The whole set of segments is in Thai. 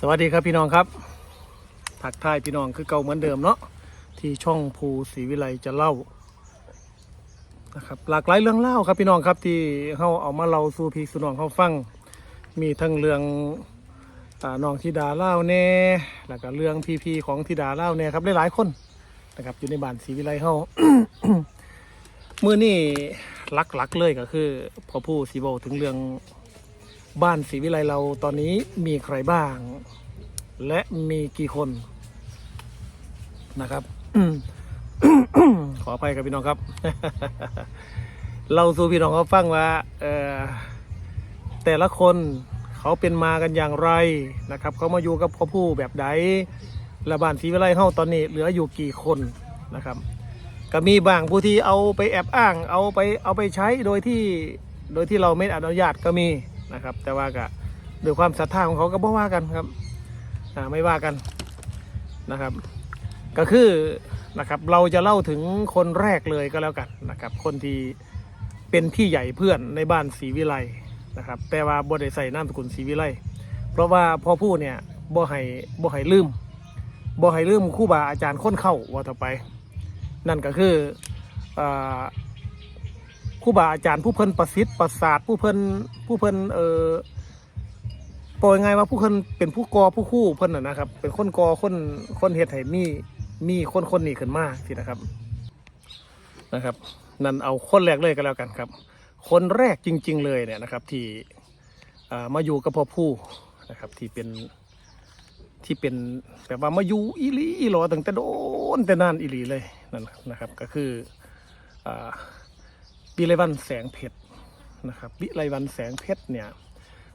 สวัสดีครับพี่น้องครับถักทายพี่น้องคือเก่าเหมือนเดิมเนาะที่ช่องภูศรีวิไลจะเล่านะครับหลากหลายเรื่องเล่าครับพี่น้องครับที่เขาเอามาเล่าสู่พี่สู่น้องเขาฟัง มีทั้งเรื่องอ่าน้องธิดาเล่าแน่แล้วก็เรื่องพี่พีของธิดาเล่าแน่ครับหลายๆคนนะครับอยู่ในบ้านศรีวิไลเขาเมื่อนี่หลักๆเลยก็คือพอผู้สีโบถึงเรื่อง บ้านศรีวิไลเราตอนนี้มีใครบ้าง และมีกี่คนนะครับ ขออภัยกับพี่น้องครับ เราสู่พี่น้องเขาฟังว่าแต่ละคนเขาเป็นมากันอย่างไรนะครับ เขามาอยู่กับพ่อผู้แบบใดและบ้านศรีวิไลเฮาตอนนี้ เหลืออยู่กี่คนนะครับก็มีบางผู้ที่เอาไปแอบอ้าง เอาไปเอาไปใช้โดยที่โดยที่เราไม่อนุญาตก็มี นะครับ แต่ว่าก็ด้วยความศรัทธาของเขาก็บ่ว่ากันครับไม่ว่ากันนะครับ ก็คือนะครับเราจะเล่าถึงคนแรกเลยก็แล้วกันนะครับ คนที่เป็นพี่ใหญ่เพื่อนในบ้านศรีวิไลนะครับแต่ว่าบ่ได้ใส่นามสกุลศรีวิไลเพราะว่าพ่อผู้เนี่ยบ่ให้บ่ให้ลืมบ่ให้ลืมคู่บาอาจารย์ค้นเข้าว่าต่อไป นั่นก็คืออาครูบาอาจารย์ผู้เพิ่นประสิทธิ์ประสาทผู้เพิ่นผู้เพิ่นเออปล่อยไงว่าผู้เพิ่นเป็นผู้กอผู้คู่เพิ่นน่ะนะครับ เป็นคนกอคนคนเฮ็ดให้มีมีคนคนนี้ขึ้นมาสินะครับนะครับ นั่นเอาคนแรกเลยก็แล้วกันครับ คนแรกจริง ๆ เลยเนี่ยนะครับ ที่อ่ามาอยู่กับพ่อผู้นะครับ ที่เป็นที่เป็นแบบว่ามาอยู่อีหลีอีหลอตั้งแต่โดนแต่นานอีหลีเลยนั่นนะครับ ก็คืออ่า วิไลวันแสงเพชรนะครับ วิไลวันแสงเพชรเนี่ย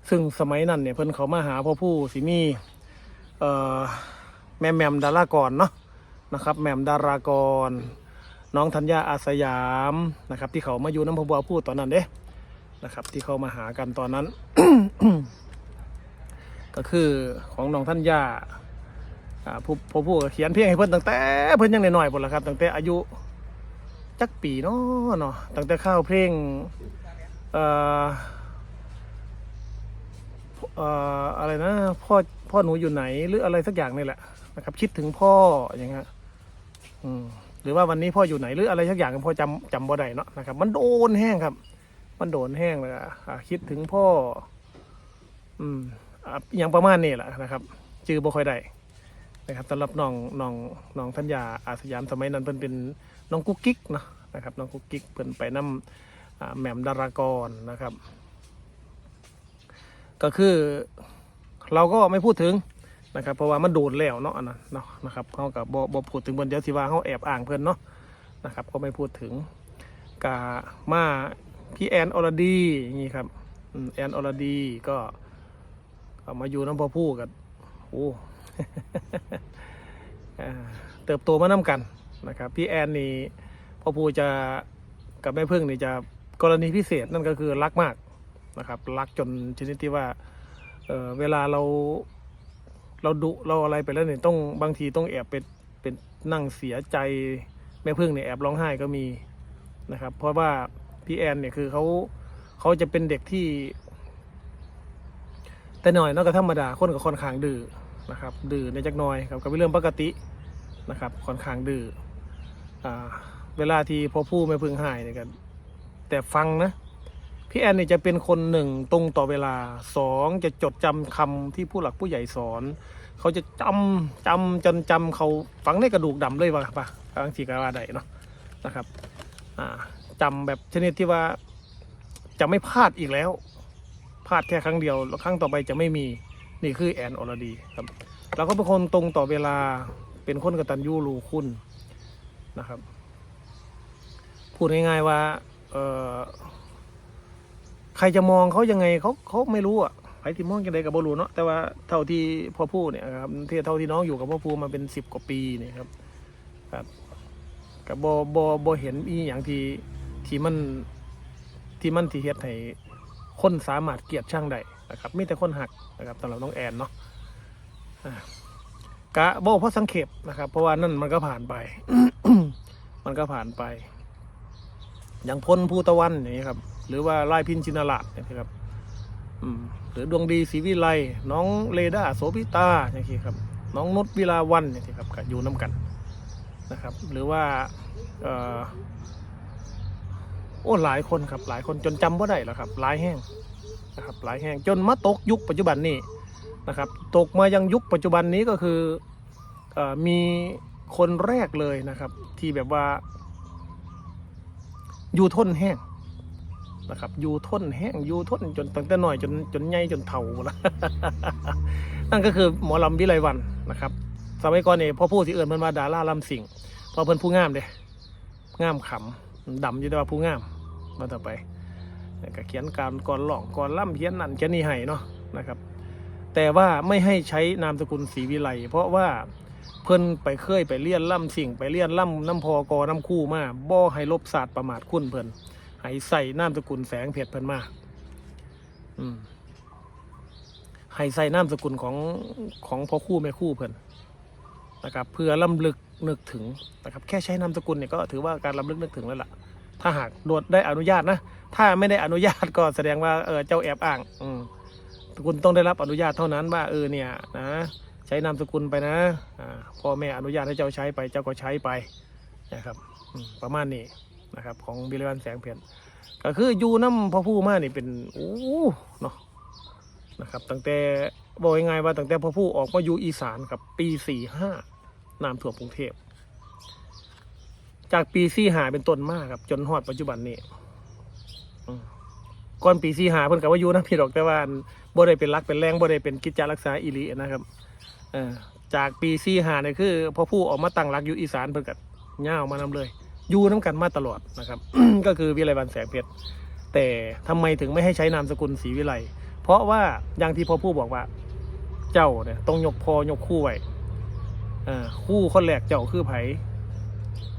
ซึ่งสมัยนั้นเนี่ยเพิ่นเขามาหาพ่อผู้สิมีแม่แหมมดารากรเนาะนะครับแหมมดารากร น้องธัญญาอาสยามนะครับ ที่เขามาอยู่น้ำพบัวพูดตอนนั้นเด้นะครับ ที่เขามาหากันตอนนั้น ก็คือของน้องท่านย่าผู้ผู้ผู้เขียนเพลงให้เพิ่นตั้งแต่เพิ่นยังน้อยๆพุ่นละครับตั้งแต่อายุ จักปีเนาะเนาะตั้งแต่ข้าวเพลงเอ่อเอ่ออะไรนะพ่อพ่อหนูอยู่ไหนหรืออะไรสักอย่างนี่แหละนะครับ คิดถึงพ่ออย่างเงี้ยอืมหรือว่าวันนี้พ่ออยู่ไหนหรืออะไรสักอย่างพ่อจำจำบ่ได้เนาะนะครับ มันโดนแห้งครับ มันโดนแห้งเลยอะอ่าคิดถึงพ่อ อืมอะอย่างประมาณนี้แหละนะครับจือบ่ค่อยได้นะครับสำหรับน้องน้องน้องธัญญาอาสยามสมัยนั้นเพิ่นเป็น น้องกุ๊กกิ๊กเนาะนะครับน้องกุ๊กกิ๊กเพิ่นไปนำอ่าแหม่มดารากรนะครับ ก็คือเราก็ไม่พูดถึงนะครับ เพราะว่ามันโดนแล้วเนาะอันนั้นเนาะนะครับเขากับบ่บ่พูดถึงบนเดียวสิว่าเขาแอบอ้างเพิ่นเนาะนะครับ ก็ไม่พูดถึงกามาพี่แอนอรดีนี้ครับแอนอรดีก็มาอยู่น้ำพอผู้กันโอ้เติบโตมาน้ากัน นะครับพี่แอนนี่พ่อผู้จะกับแม่พึ่งนี่จะกรณีพิเศษนั่นก็คือรักมากนะครับรักจนชนิดที่ว่าเเวลาเราเราดุเราอะไรไปแล้วเนี่ยต้องบางทีต้องแอบเป็นเป็นนั่งเสียใจแม่พึ่งเนี่ยแอบร้องไห้ก็มีนะครับ เพราะว่าพี่แอนเนี่ยคือเขาเขาจะเป็นเด็กที่ แต่หน่อยนอกจากธรรมดาคนกับค่อนข้างดื้อนะครับดื้อในจักน่อยครับก็เป็นเรื่องปกตินะครับค่อนข้างดื้อ เวลาที่พอพูดไม่พึงหายเนี่ยกันแต่ฟังนะพี่แอนเนี่ยจะเป็นคนหนึ่งตรงต่อเวลาสองจะจดจำคำที่ผู้หลักผู้ใหญ่สอน เขาจะจำจำจนจำเขาฝังในกระดูกดำเลยว่าปะบางทีก็ว่าได้เนาะนะครับอ่าจำแบบชนิดที่ว่าจะไม่พลาดอีกแล้ว พลาดแค่ครั้งเดียวแล้วครั้งต่อไปจะไม่มีนี่คือแอนอรดีครับเราก็เป็นคนตรงต่อเวลาเป็นคนกตัญญูรู้คุณ นะครับ พูดง่ายๆว่าใครจะมองเขายังไงเขาเขาไม่รู้อะใครที่มองยังไงกับบรูเนาะแต่ว่าเท่าที่พ่อพูดเนี่ยครับที่เท่าที่น้องอยู่กับพ่อพูมาเป็นสิบกว่าปีเนี่ยครับ ครับกับบอบอบอเห็นอีอย่างที่ที่มันที่มันที่เฮ็ดให้คนสามารถเกลียดช่างได้นะครับไมีแต่คนหักนะครับสำหรับน้องแอนเนาะกะบอกเพราะสังเขปนะครับ เพราะว่านั่นมันก็ผ่านไป มันก็ผ่านไป อย่างพลภูตะวันอย่างนี้ครับ หรือว่าลายพินชินลาดนี่ยนะครับหรือดวงดีศรีวิไลน้องเรดาโสพิตาอย่างที่ครับ น้องนุชวิลาวันอย่างที่ครับก็อยู่น้กันนะครับ หรือว่าเอ่อโอ้หลายคนครับหลายคนจนจำว่าได้แล้วครับ หลายแห้งนะครับ หลายแห้งจนมาตกยุคปัจจุบันนี้นะครับ ตกมายังยุคปัจจุบันนี้ก็คืออมี คนแรกเลยนะครับ ที่แบบว่า อยู่ทนแห้งนะครับ อยู่ทนแห้งอยู่ทนจนตั้งแต่น้อยจนจนใหญ่จนเฒ่าละนั่นก็คือหมอลำวิไลวันนะครับ สมัยก่อนเนี่ยพ่อผู้ที่เอื่นมันว่าดาราลำสิงพอเพิ่นผู้งามเด้งามขำดำอยู่แต่ว่าผู้งามมาต่อไปก็เขียนการก่อนหลองก่อนล่ำเขียนนั่นเขียนนี่ให้เนาะนะครับ แต่ว่าไม่ให้ใช้นามสกุลศรีวิไลเพราะว่า เพิ่นไปเคยไปเลี้ยนล่ำสิ่งไปเลี้ยนล่ำน้ำพอกอน้ำคู่มาบ่ให้ลบศาสตร์ประมาทคุณเพิ่นให้ใส่นามสกุลแสงเพชรเพิ่นมาอืมให้ใส่นามสกุลของของพ่อคู่แม่คู่เพิ่นนะครับเพื่อลำลึกนึกถึงนะครับแค่ใช้นามสกุลเนี่ยก็ถือว่าการลำลึกนึกถึงแล้วล่ะ ถ้าหากโดดได้อนุญาตนะ ถ้าไม่ได้อนุญาตก็แสดงว่าเออเจ้าแอบอ้าง อืมคุณต้องได้รับอนุญาตเท่านั้นว่าเออเนี่ยนะ ช้นามสกุลไปนะพ่อแม่อนุญาตให้เจ้าใช้ไปเจ้าก็ใช้ไปนะครับประมาณนี้นะครับ ของบิลวันแสงเพียนก็คืออยู่น้ำพ่อผู้มานี่เป็นโอ้เนาะนะครับตั้งแต่บอกยังไงว่าตั้งแต่พ่อผู้ออกมาอยู่อีสานกับปีสี่ห้าน้ำท่วมกรุงเทพจากปีสี่หาเป็นต้นมากครับ จนฮอดปัจจุบันนี้ก่อนปีสี่หาเพิ่นกับว่าอยู่นะพี่ดอกแต่ว่าบ่ได้เป็นรักเป็นแรงบ่ได้เป็นกิจจารักษาอิรินะครับ จากปีสี่หาเนี่ยคือพ่อผู้ออกมาตั้งรักอยู่อีสานเพิ่นกับย่ามานำเลย อยู่น้ากันมาตลอดนะครับ ก็คือวิไลวันแสงเพชรแต่ทำไมถึงไม่ให้ใช้นามสกุลศรีวิไลเพราะว่าอย่างที่พ่อผู้บอกว่า เจ้าเนี่ยต้องยกพอยกคู่ไว้อ่าคู่คนแรกเจ้าคือไผ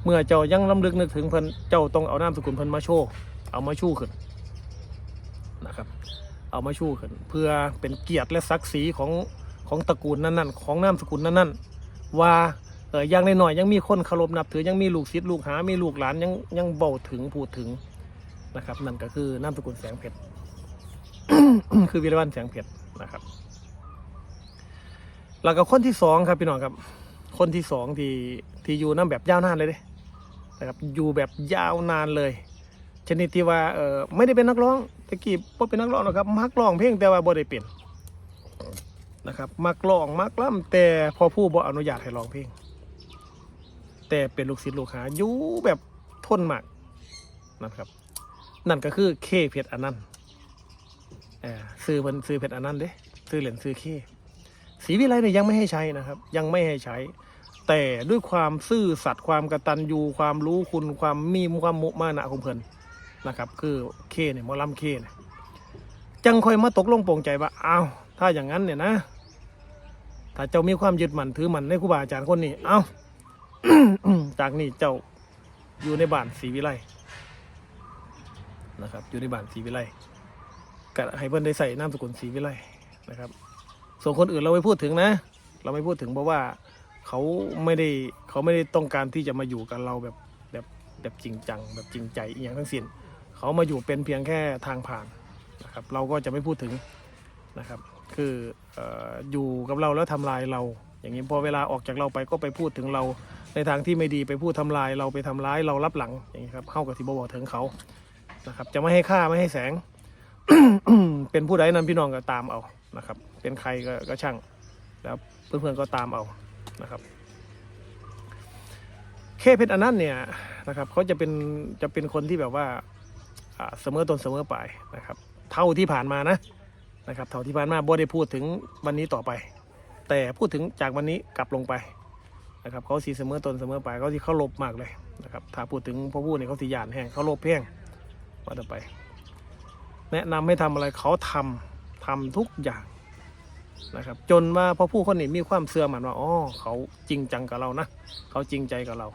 เมื่อเจ้ายังล้ำลึกนึกถึงเพิ่นเจ้าต้องเอานามสกุลเพิ่นมาโชว์เอามาชู้ขึ้นนะครับ เอามาชู้ขึ้น เพื่อเป็นเกียรติและศักดิ์ศรีของ ของตระกูลนั้นๆ ของนามสกุลนั้นๆ ว่าเออย่างน้อยยังมีคนเคารพนับถือยังมีลูกศิษย์ลูกหา มีลูกหลานยังยังเบาถึงพูดถึงนะครับ นั่นก็คือนามสกุลแสงเพชรคือวิรวันแสงเพชรนะครับ แล้วก็คนที่สองครับพี่น้องครับ คนที่สองที่ที่อยู่น้ำแบบยาวนานเลยเด้นะครับอยู่แบบยาวนานเลย ชนิดที่ว่าเออไม่ได้เป็นนักร้องตะกี้บ่เป็นนักร้องหรอกครับมักร้องเพลงแต่ว่าบ่ได้เป็น นะครับ มักร้องมักล่ำแต่พอผู้บ่อนุญาตให้ร้องเพลง แต่เป็นลูกศิษย์ลูกหาอยู่แบบทนมากนะครับ นั่นก็คือเคเพชรอันต์เอ่อซื้อมันซื้อเพชรอันนั้นเด้ซื้อเหรียญซื้อขี้สีวิไลเนี่ยยังไม่ให้ใช้นะครับ ยังไม่ให้ใช้ แต่ด้วยความซื่อสัตย์ความกระตัญญูความรู้คุณความมีความมุมานะของเพิ่นนะครับ คือเคเนี่ยมอลำเคเนี่ยจังค่อยมาตกลงโปลงใจว่าอ้าว ถ้าอย่างนั้นเนี่ยนะ ถ้าเจ้ามีความยึดมั่นถือมั่นในครูบาอาจารย์คนนี้ เอ้า จากนี้เจ้าอยู่ในบ้านศรีวิไลนะครับ อยู่ในบ้านศรีวิไลก็ให้เพื่อนได้ใส่นามสกุลศรีวิไลนะครับ ส่วนคนอื่นเราไม่พูดถึงนะ เราไม่พูดถึงเพราะว่าเขาไม่ได้เขาไม่ได้ต้องการที่จะมาอยู่กับเราแบบแบบแบบจริงจัง แบบจริงใจอย่างทั้งสิ้น เขามาอยู่เป็นเพียงแค่ทางผ่านนะครับ เราก็จะไม่พูดถึงนะครับ คือออยู่กับเราแล้วทำลายเรา อย่างนี้พอเวลาออกจากเราไปก็ไปพูดถึงเราในทางที่ไม่ดีไปพูดทำลายเราไปทำร้ายเรารับหลังอย่างนี้ครับเข้ากับที่บบอกถึงเขานะครับ จะไม่ให้ค่าไม่ให้แสง เป็นผู้ใดนั้นพี่น้องก็ตามเอานะครับ เป็นใครก็กช่าง แล้วเพื่อนๆก็ตามเอานะครับเคเพชรอันนั้นเนี่ยนะครับเขาจะเป็นจะเป็นคนที่แบบว่าอ่าเสมอต้นเสมอปลายนะครับ เท่าที่ผ่านมานะ นะครับเท่าที่ผ่านมาบ่ได้พูดถึงวันนี้ต่อไป แต่พูดถึงจากวันนี้กลับลงไปนะครับเขาสีเสมอต้นเสมอปลายเขาที่เขาลบมากเลยนะครับถ้าพูดถึงพ่อพูดเนี่ยเขาสีหยานแห้งเขาลบแห้งว่าต่อไป แนะนำให้ทำอะไรเขาทำทำทุกอย่างนะครับจนว่าพอผู้คนนี้มีความเสื่อมันว่าอ๋อเขาจริงจังกับเรานะเขาจริงใจกับเรา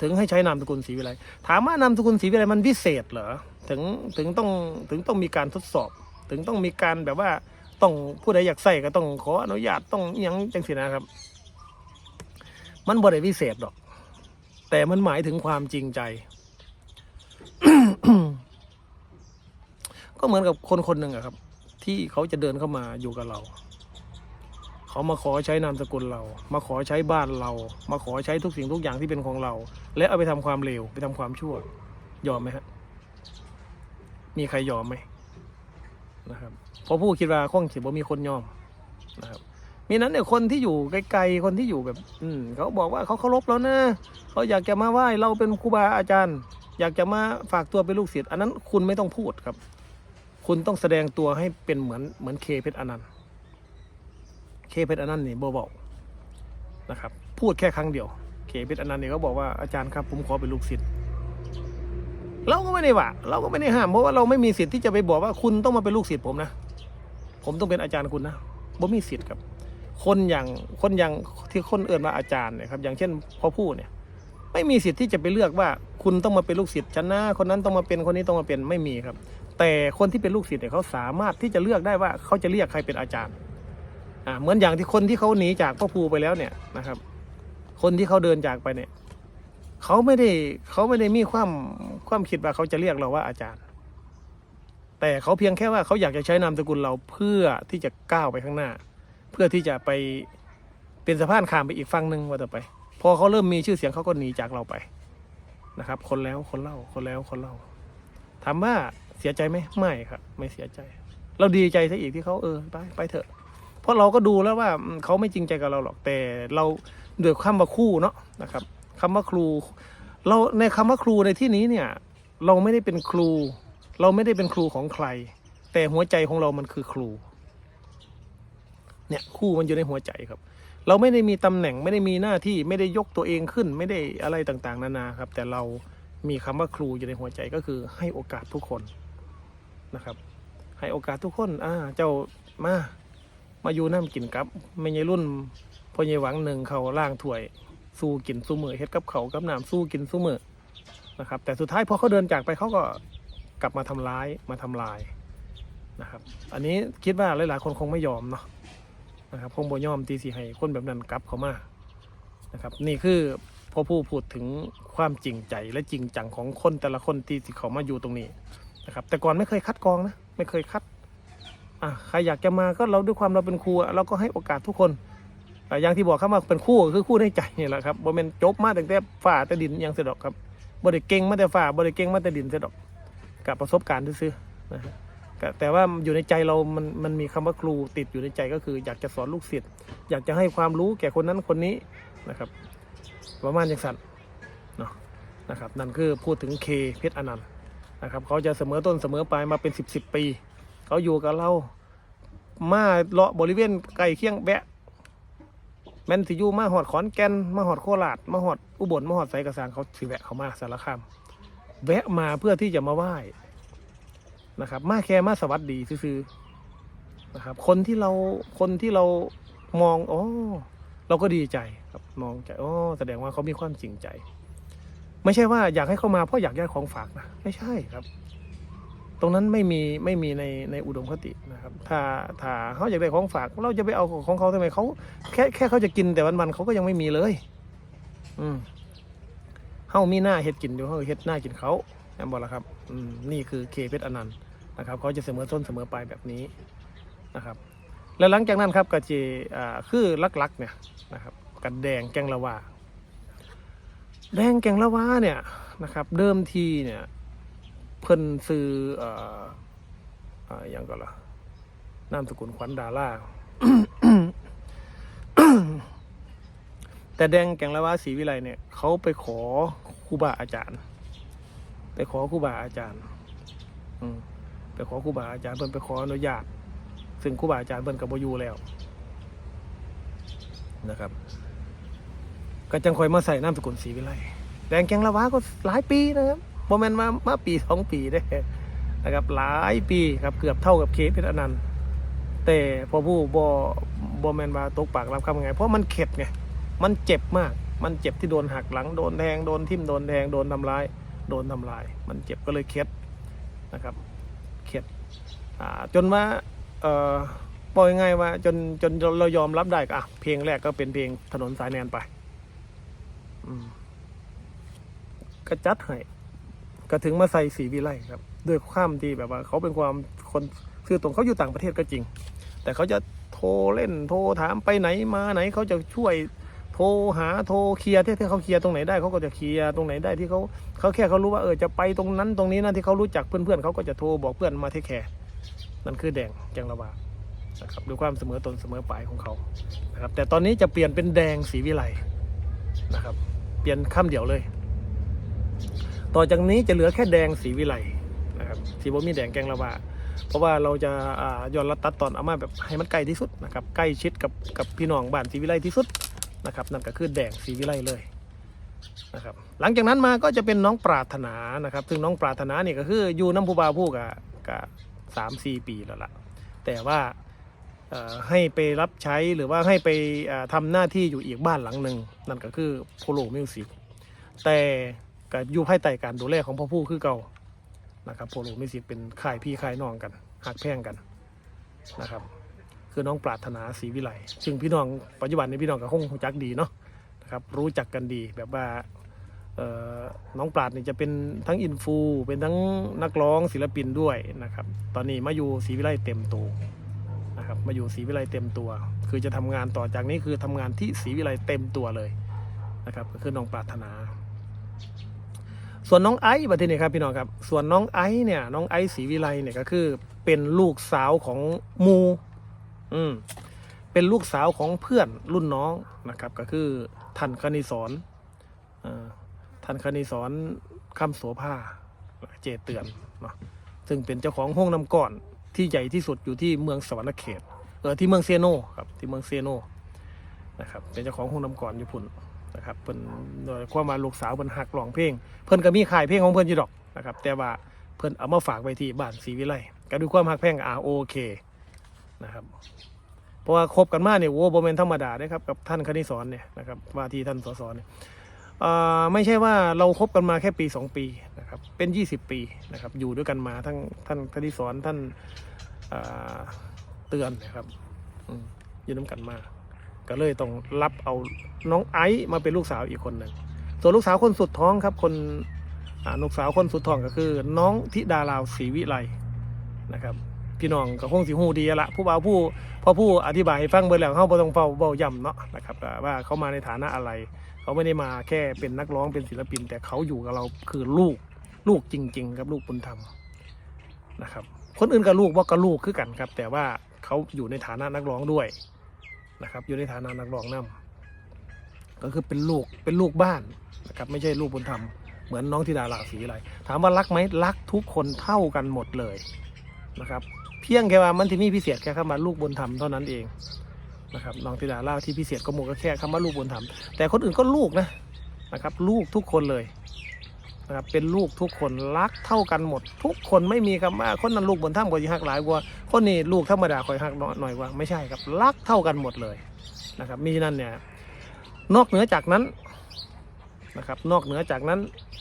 ถึงให้ใช้นามสกุลศรีวิไลถามว่านามสกุลศรีวิไลมันพิเศษเหรอถึงถึงต้องถึงต้องมีการทดสอบ ถึงต้องมีการแบบว่าต้องผู้ใดอยากใส่ก็ต้องขออนุญาตต้องอิหยังจังสินะครับ มันบ่ได้พิเศษหรอก แต่มันหมายถึงความจริงใจ ก็เหมือนกับคนคนหนึ่งอะครับ ที่เขาจะเดินเข้ามาอยู่กับเรา เขามาขอใช้นามสกุลเรา มาขอใช้บ้านเรา มาขอใช้ทุกสิ่งทุกอย่างที่เป็นของเรา และเอาไปทำความเลวไปทำความชั่วยอมไหมฮะมีใครยอมไหม นะครับเพราะผู้คิดว่าคงสิบ่มีคนยอมนะครับมีนั้นเนี่ยคนที่อยู่ไกลๆคนที่อยู่แบบ อืมเขาบอกว่าเขาเคารพเรานะเขาอยากจะมาไหว้เราเป็นครูบาอาจารย์ อยากจะมาฝากตัวเป็นลูกศิษย์อันนั้นคุณไม่ต้องพูดครับ คุณต้องแสดงตัวให้เป็นเหมือนเหมือนเคเพชรอนันต์เคเพชรอนันต์นี่บบอกนะครับ พูดแค่ครั้งเดียว เคเพชรอนันต์เนี่ยเขาบอกว่าอาจารย์ครับผมขอเป็นลูกศิษย์ เราก็ไม่ได้ว่า เราก็ไม่ได้ห้ามเพราะว่าเราไม่มีสิทธิ์ที่จะไปบอกว่าคุณต้องมาเป็นลูกศิษย์ผมนะ ผมต้องเป็นอาจารย์คุณนะบ่มีสิทธิ์ครับ คนอย่างคนอย่างที่คนเอื่นว่าอาจารย์เนี่ยครับ อย่างเช่นพ่อผู้เนี่ย ไม่มีสิทธิ์ที่จะไปเลือกว่า คุณต้องมาเป็นลูกศิษย์ฉันนะคนนั้นต้องมาเป็นคนนี้ต้องมาเป็นไม่มีครับ แต่คนที่เป็นลูกศิษย์เนี่ยเขาสามารถที่จะเลือกได้ว่าเขาจะเรียกใครเป็นอาจารย์อ่าเหมือนอย่างที่คนที่เขาหนีจากพ่อครูไปแล้วเนี่ยนะครับ คนที่เขาเดินจากไปเนี่ย เขาไม่ได้เขาไม่ได้มีความความคิดว่าเขาจะเรียกเราว่าอาจารย์ แต่เขาเพียงแค่ว่าเขาอยากจะใช้นามสกุลเราเพื่อที่จะก้าวไปข้างหน้า เพื่อที่จะไปเป็นสะพานข้ามไปอีกฝั่งหนึ่งว่าต่อไป พอเขาเริ่มมีชื่อเสียงเขาก็หนีจากเราไปนะครับ คนแล้วคนเล่าคนแล้วคนเล่าถามว่าเสียใจไหมไม่ครับ ไม่เสียใจ เราดีใจซะอีกที่เขาเออไปไปเถอะ เพราะเราก็ดูแล้วว่าเขาไม่จริงใจกับเราหรอกแต่เราด้วยคำว่าคู่เนาะนะครับ คำว่าครู เราในคำว่าครูในที่นี้เนี่ย เราไม่ได้เป็นครู เราไม่ได้เป็นครูของใคร แต่หัวใจของเรามันคือครู เนี่ยคู่มันอยู่ในหัวใจครับ เราไม่ได้มีตำแหน่งไม่ได้มีหน้าที่ไม่ได้ยกตัวเองขึ้น ไม่ได้อะไรต่างๆ นานาครับ แต่เรามีคำว่าครูอยู่ในหัวใจก็คือ ให้โอกาสทุกคนนะครับ ให้โอกาสทุกคน อ่า เจ้ามามาอยู่น้ำกินกับไม่ใช่รุ่นพ่อใหญ่หวังหนึ่งเขาล่างถ้วย สู้กินสู้มือเฮ็ดกับเขากับน้ำสู้กินสู้มือนะครับ แต่สุดท้ายพอเขาเดินจากไปเขาก็กลับมาทำร้ายมาทำลายนะครับ อันนี้คิดว่าหลายๆ คนคงไม่ยอมเนาะนะครับคงบ่ยอมตีสีให้คนแบบนั้นกลับเขามานะครับ นี่คือพ่อผู้พูดถึงความจริงใจและจริงจังของคนแต่ละคนที่สิเขามาอยู่ตรงนี้นะครับ แต่ก่อนไม่เคยคัดกรองนะไม่เคยคัดอะใครอยากจะมาก็เราด้วยความเราเป็นครูเราก็ให้โอกาสทุกคน อย่างที่บอกครับว่าเป็นคู่ก็คือคู่ในใจนี่แหละครับบ่เป็นจบมาตั้งแต่ฝ่าแต่ดินยังเสดอกครับบ่ได้เก่งมาแต่ฝ่าบ่ได้เก่งมาแต่ดินเสดอกกับประสบการณ์ซื่อนะฮะแต่แต่ว่าอยู่ในใจเรามันมันมีคำว่าครูติดอยู่ในใจก็คือ อยากจะสอนลูกศิษย์อยากจะให้ความรู้แก่คนนั้นคนนี้นะครับประมาณอย่างสั้นเนาะนะครับนั่นคือพูดถึงเคเพชรอนันต์นะครับเขาจะเสมอต้นเสมอปลายมาเป็นสิบสิบปี เขาอยู่กับเรามาเลาะบริเวณใกล้เคียงแบะ มนสิอยูมาหอดขอนแก่นมาหอดโคราชมาหอดอุบลมาหอดไสกระสางเขาสิแวะเขามาสารคามแวะมาเพื่อที่จะมาไหว้นะครับ มาแค่มาสวัสดีซื่อๆนะครับ คนที่เราคนที่เรามองอ๋อเราก็ดีใจครับมองใจอ๋อแสดงว่าเขามีความจริงใจ ไม่ใช่ว่าอยากให้เขามาเพราะอยากได้ของฝากนะไม่ใช่ครับ ตรงนั้นไม่มีไม่มีในในอุดมคตินะครับถ้าถ้าเขาอยากได้ของฝาก เราจะไปเอาของเขาทำไมเขาแค่แค่เขาจะกินแต่วันๆเขาก็ยังไม่มีเลย อืมเฮามีหน้าเฮ็ดกินอยู่เฮาเฮ็ดหน้ากินเขาแอมบอกแล้วครับอืมนี่คือเคเพชรอนันต์นะครับเขาจะเสมอต้นเสมอปลายแบบนี้นะครับ แล้วหลังจากนั้นครับก็จะอ่าคือลักๆ เนี่ยนะครับกันแดงแกงละวาแดงแกงละวาเนี่ยนะครับ เดิมทีเนี่ย เพิ่นซื้ออ่อเอ่อหยังก็ละนามสกุลขวัญดาราแต่แดงแกงละวาศรีวิไลเนี่ยเขาไปขอครูบาอาจารย์ ไปขอครูบาอาจารย์ อืมไปขอครูบาอาจารย์เพิ่นไปขออนุญาต ซึ่งครูบาอาจารย์เพิ่นกับบอยู่แล้วนะครับ ก็จังคอยมาใส่นามสกุลศรีวิไลแดงแกงละวาก็หลายปีนะครับ โมเมนมามาปีสองปีได้นะครับหลายปีครับเกือบเท่ากับเคสเพชรอนันต์แต่พอผู้บอบอแมนว่าตกปากรับคำไง เพราะมันเข็ดไงมันเจ็บมาก มันเจ็บที่โดนหักหลังโดนแทงโดนทิ่มโดนแทงโดนทำร้าย โดนทำลาย มันเจ็บก็เลยเข็ดนะครับเข็ดจนว่าเออปล่อยง่ายว่าจนจนเรายอมรับได้ก็เพลงแรกก็เป็นเพลงถนนสายแนนไปก็จัดให้ ก็ถึงมาใส่สีวิไลครับด้วยความที่แบบว่า เขาเป็นความคนซื่อตรงเขาอยู่ต่างประเทศก็จริง แต่เขาจะโทรเล่นโทรถามไปไหนมาไหนเขาจะช่วยโทรหาโทรเคลียร์ที่ที่เขาเคลียร์ตรงไหนได้เขาก็จะเคลียร์ตรงไหนได้ที่เขาเขาแค่เขารู้ว่าเออจะไปตรงนั้นตรงนี้นะที่เขารู้จักเพื่อนๆเขาก็จะโทรบอกเพื่อนมาเทคแคร์นั่นคือแดงแกงระบานะครับด้วยความเสมอตนเสมอปลายของเขานะครับแต่ตอนนี้จะเปลี่ยนเป็นแดงสีวิไลนะครับเปลี่ยนคำเดียวเลย ต่อจากนี้จะเหลือแค่แดงสีวิไลนะครับสีบ่มีแดงแกงระบาเพราะว่าเราจะย้อนรัดตัดตอนเอามาแบบให้มันใกล้ที่สุดนะครับใกล้ชิดกับกับพี่น้องบ้านศรีวิไลที่สุดนะครับนั่นก็คือแดงศรีวิไลเลยนะครับหลังจากนั้นมาก็จะเป็นน้องปรารถนานะครับซึ่งน้องปรารถนาเนี่ยก็คืออยู่น้ำผู้บาวผู้กับกับสามสี่ปีแล้วล่ะแต่ว่าให้ไปรับใช้หรือว่าให้ไปเอ่อทำหน้าที่อยู่อีกบ้านหลังหนึ่งนั่นก็คือโพโลมิวสิกแต่ ก็อยู่ภายใต้การดูแลของพ่อผู้คือเก่านะครับโพโลมิสิกเป็นค่ายพี่ค่ายน้องกันหักแพ่งกันนะครับ คือน้องปรารถนาศรีวิไลซึ่งพี่น้องปัจจุบันนี้พี่น้องก็คงรู้จักดีเนาะนะครับรู้จักกันดีแบบว่าน้องปราดนี่จะเป็นทั้งอินฟู เป็นทั้งนักร้องศิลปินด้วยนะครับ ตอนนี้มาอยู่ศรีวิไลเต็มตัวนะครับมาอยู่ศรีวิไลเต็มตัว คือจะทำงานต่อจากนี้คือทำงานที่ศรีวิไลเต็มตัวเลยนะครับก็คือน้องปรารถนา ส่วนน้องไอซ์บัดทีนี้ครับพี่น้องครับ ส่วนน้องไอซ์เนี่ย น้องไอซ์ศรีวิไลเนี่ยก็คือเป็นลูกสาวของมู อืมเป็นลูกสาวของเพื่อนรุ่นน้องนะครับ ก็คือทันคณิสอนเอ่อทันคณิสอนคำโสภาเจเตือนเนาะซึ่งเป็นเจ้าของห้องน้ำก่อนที่ใหญ่ที่สุดอยู่ที่เมืองสวรรณเขตเออที่เมืองเซโนครับที่เมืองเซโนนะครับเป็นเจ้าของห้องน้ำก่อนอยู่พุ่น นะครับเพิ่นโดยความมาลูกสาวเพิ่นหักร้องเพลง เพิ่นก็มีขายเพลงของเพิ่นอยู่ดอกนะครับแต่ว่าเพิ่นเอามาฝากไว้ที่บ้านศรีวิไลก็ด้วยความหักแพงอ่าโอเคนะครับเพราะว่าคบกันมาเนี่ยโว้โบเมนธรรมดาเด้ครับกับท่านคณิสอนเนี่ยนะครับว่าที่ท่านสสเนี่ยไม่ใช่ว่าเราคบกันมาแค่ปี 2 ปีนะครับเป็น 20 ปีนะครับอยู่ด้วยกันมาทั้งท่านคณิสอนท่านเตือนนะครับอยู่น้ำกันมา ก็เลยต้องรับเอาน้องไอซ์มาเป็นลูกสาวอีกคนหนึ่งส่วนลูกสาวคนสุดท้องครับ คนลูกสาวคนสุดท้องก็คือ น้องธิดาลาวศรีวิไลนะครับพี่น้องก็คงสิฮู้ดีละผู้บ่าวผู้พอผู้อธิบายให้ฟังเบิดแล้วเขาบ่ต้องเฝ้าเบ้าย่ำเนาะนะครับว่าเขามาในฐานะอะไร เขาไม่ได้มาแค่เป็นนักร้องเป็นศิลปิน แต่เขาอยู่กับเราคือลูกลูกจริง ๆ ครับลูกบุญธรรมนะครับ คนอื่นกับลูกว่าก็ลูกคือกันครับ แต่ว่าเขาอยู่ในฐานะนักร้องด้วย นะครับ อยู่ในฐานะนักร้องนำก็คือเป็นลูกเป็นลูกบ้านนะครับไม่ใช่ลูกบุญธรรมเหมือนน้องธิดาหลากสีอะไร ถามว่ารักไหมรักทุกคนเท่ากันหมดเลยนะครับ เพียงแค่ว่ามันที่มีพิเศษแค่คำว่าลูกบุญธรรมเท่านั้นเองนะครับน้องธิดาเล่าที่พิเศษก็หมูก็แค่คำว่าลูกบุญธรรมแต่คนอื่นก็ลูกนะนะครับ ลูกทุกคนเลย นะครับเป็นลูกทุกคนรักเท่ากันหมด ทุกคนไม่มีคำว่าคนนั้นลูกบุญธรรมกว่าที่หักหลายกว่าคนนี้ลูกธรรมดาคอยหักน้อยหน่อยกว่าไม่ใช่ครับรักเท่ากันหมดเลยนะครับมีนั่นเนี่ยนอกเหนือจากนั้นนะครับนอกเหนือจากนั้น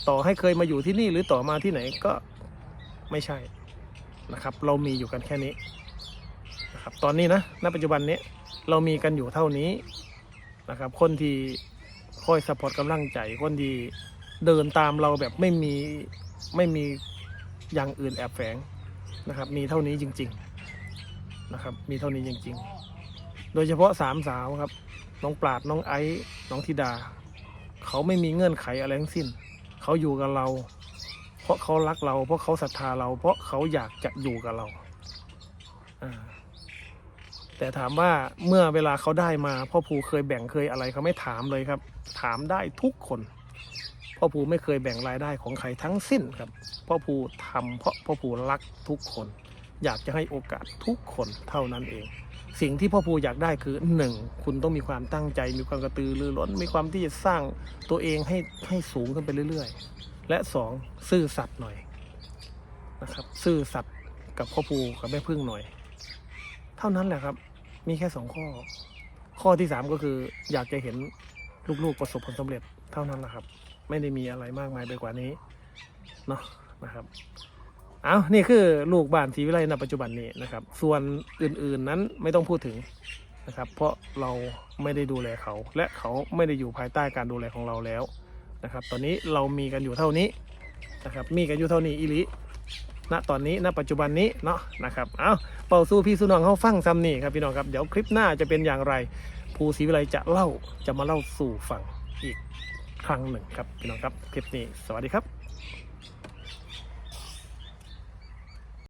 ต่อให้เคยมาอยู่ที่นี่หรือต่อมาที่ไหนก็ไม่ใช่นะครับ เรามีอยู่กันแค่นี้นะครับตอนนี้นะณปัจจุบันนี้เรามีกันอยู่เท่านี้นะครับ คนที่คอยสปอร์ตกำลังใจคนที่ เดินตามเราแบบไม่มีไม่มีอย่างอื่นแอบแฝงนะครับ มีเท่านี้จริง ๆนะครับ มีเท่านี้จริง ๆ โดยเฉพาะสามสาวครับ น้องปราดน้องไอซ์น้องธิดา เขาไม่มีเงื่อนไขอะไรทั้งสิ้น เขาอยู่กับเรา เพราะเขารักเรา เพราะเขาศรัทธาเรา เพราะเขาอยากจะอยู่กับเราอ่าแต่ถามว่าเมื่อเวลาเขาได้มาพ่อภูเคยแบ่งเคยอะไรเขาไม่ถามเลยครับ ถามได้ทุกคน พ่อภูไม่เคยแบ่งรายได้ของใครทั้งสิ้นครับพ่อภูทำเพราะพ่อภูรักทุกคน อยากจะให้โอกาสทุกคนเท่านั้นเอง สิ่งที่พ่อภูอยากได้คือหนึ่งคุณต้องมีความตั้งใจ มีความกระตือรือร้น มีความที่จะสร้างตัวเองให้ให้สูงขึ้นไปเรื่อยๆ และสองซื่อสัตย์หน่อยนะครับซื่อสัตย์กับพ่อภูกับแม่พึ่งหน่อย เท่านั้นแหละครับมีแค่สองข้อ ข้อที่สามก็คืออยากจะเห็นลูกๆประสบผลสำเร็จเท่านั้นแหละครับ ไม่ได้มีอะไรมากมายไปกว่านี้เนาะนะครับเอานี่คือลูกบ้านศรีวิไลในปัจจุบันนี้นะครับ ส่วนอื่นๆนั้นไม่ต้องพูดถึงนะครับ เพราะเราไม่ได้ดูแลเขา และเขาไม่ได้อยู่ภายใต้การดูแลของเราแล้วนะครับ ตอนนี้เรามีกันอยู่เท่านี้นะครับ มีกันอยู่เท่านี้อิลิณตอนนี้ณปัจจุบันนี้เนาะนะครับ เอาเป่าสู้พี่สุนองเขาฟังซ้ำนี่ครับพี่น้องครับ เดี๋ยวคลิปหน้าจะเป็นอย่างไร ภูศรีวิไลจะเล่าจะมาเล่าสู่ฟังอีก ครั้งหนึ่งครับพี่น้องครับคลิปนี้สวัสดีครับ